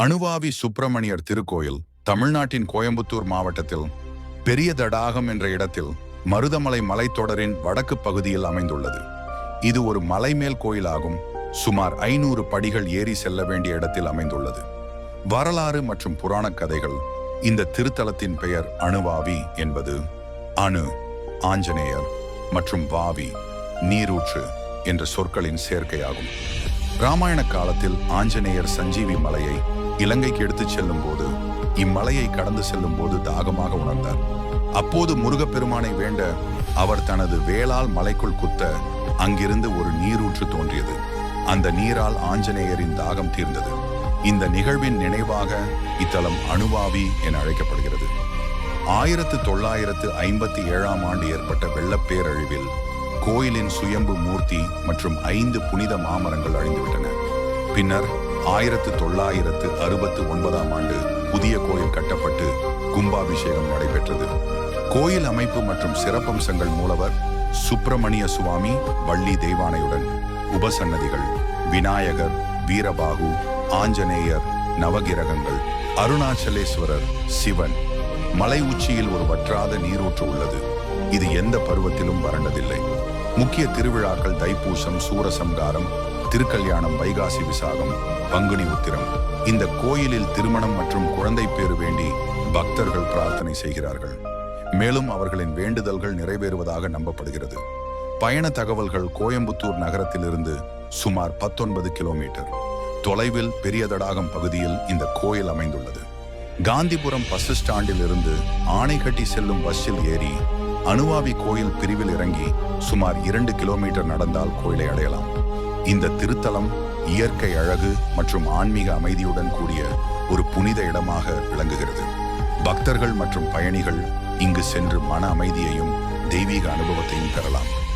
அணுவாவி சுப்பிரமணியர் திருக்கோயில் தமிழ்நாட்டின் கோயம்புத்தூர் மாவட்டத்தில் பெரிய தடாகம் என்ற இடத்தில் மருதமலை மலைத்தொடரின் வடக்கு பகுதியில் அமைந்துள்ளது. இது ஒரு மலைமேல் கோயிலாகும். சுமார் ஐநூறு படிகள் ஏறி செல்ல வேண்டிய இடத்தில் அமைந்துள்ளது. வரலாறு மற்றும் புராணக் கதைகள் இந்த திருத்தலத்தின் பெயர் அணுவாவி என்பது அணு ஆஞ்சநேயர் மற்றும் வாவி நீரூற்று என்ற சொற்களின் சேர்க்கையாகும். ராமாயண காலத்தில் ஆஞ்சநேயர் சஞ்சீவி மலையை இலங்கைக்கு எடுத்துச் செல்லும் போது இம்மலையை கடந்து செல்லும் போது தாகமாக உணர்ந்தார். அப்போது முருகப்பெருமானை வேண்ட அவர் தனது வேளால் மலைக்குள் குத்த அங்கிருந்து ஒரு நீரூற்று தோன்றியது. அந்த நீரால் ஆஞ்சநேயரின் தாகம் தீர்ந்தது. இந்த நிகழ்வின் நினைவாக இத்தலம் அணுவாவி என அழைக்கப்படுகிறது. ஆயிரத்து தொள்ளாயிரத்து ஐம்பத்தி ஏழாம் ஆண்டு ஏற்பட்ட வெள்ளப்பேரழிவில் கோயிலின் சுயம்பு மூர்த்தி மற்றும் ஐந்து புனித மாமரங்கள் அழிந்துவிட்டன. பின்னர் ஆயிரத்து தொள்ளாயிரத்து அறுபத்து ஒன்பதாம் ஆண்டு புதிய கோயில் கட்டப்பட்டு கும்பாபிஷேகம் நடைபெற்றது. கோயில் அமைப்பு மற்றும் சிறப்பம்சங்கள் மூலவர் சுப்பிரமணிய சுவாமி வள்ளி தெய்வானையுடன் உபசன்னதிகள் விநாயகர் வீரபாகு ஆஞ்சநேயர் நவகிரகங்கள் அருணாச்சலேஸ்வரர் சிவன் மலை உச்சியில் ஒரு வற்றாத நீரூற்று உள்ளது. இது எந்த பருவத்திலும் வறண்டதில்லை. முக்கிய திருவிழாக்கள் தைப்பூசம் சூரசம்காரம் திருக்கல்யாணம் வைகாசி விசாகம் பங்குனி உத்திரம். இந்த கோயிலில் திருமணம் மற்றும் குழந்தை பேறு வேண்டி பக்தர்கள் பிரார்த்தனை செய்கிறார்கள். மேலும் அவர்களின் வேண்டுதல்கள் நிறைவேறுவதாக நம்பப்படுகிறது. பயண தகவல்கள் கோயம்புத்தூர் நகரத்திலிருந்து சுமார் பத்தொன்பது கிலோமீட்டர். தொலைவில் பெரிய தடாகம் பகுதியில் இந்த கோயில் அமைந்துள்ளது. காந்திபுரம் பஸ் ஸ்டாண்டில் இருந்து ஆணைக்கட்டி செல்லும் பஸ்ஸில் ஏறி அணுவாவி கோயில் பிரிவில் இறங்கி சுமார் இரண்டு கிலோமீட்டர் நடந்தால் கோயிலை அடையலாம். இந்த திருத்தலம் இயற்கை அழகு மற்றும் ஆன்மீக அமைதியுடன் கூடிய ஒரு புனித இடமாக விளங்குகிறது. பக்தர்கள் மற்றும் பயணிகள் இங்கு சென்று மன அமைதியையும் தெய்வீக அனுபவத்தையும் பெறலாம்.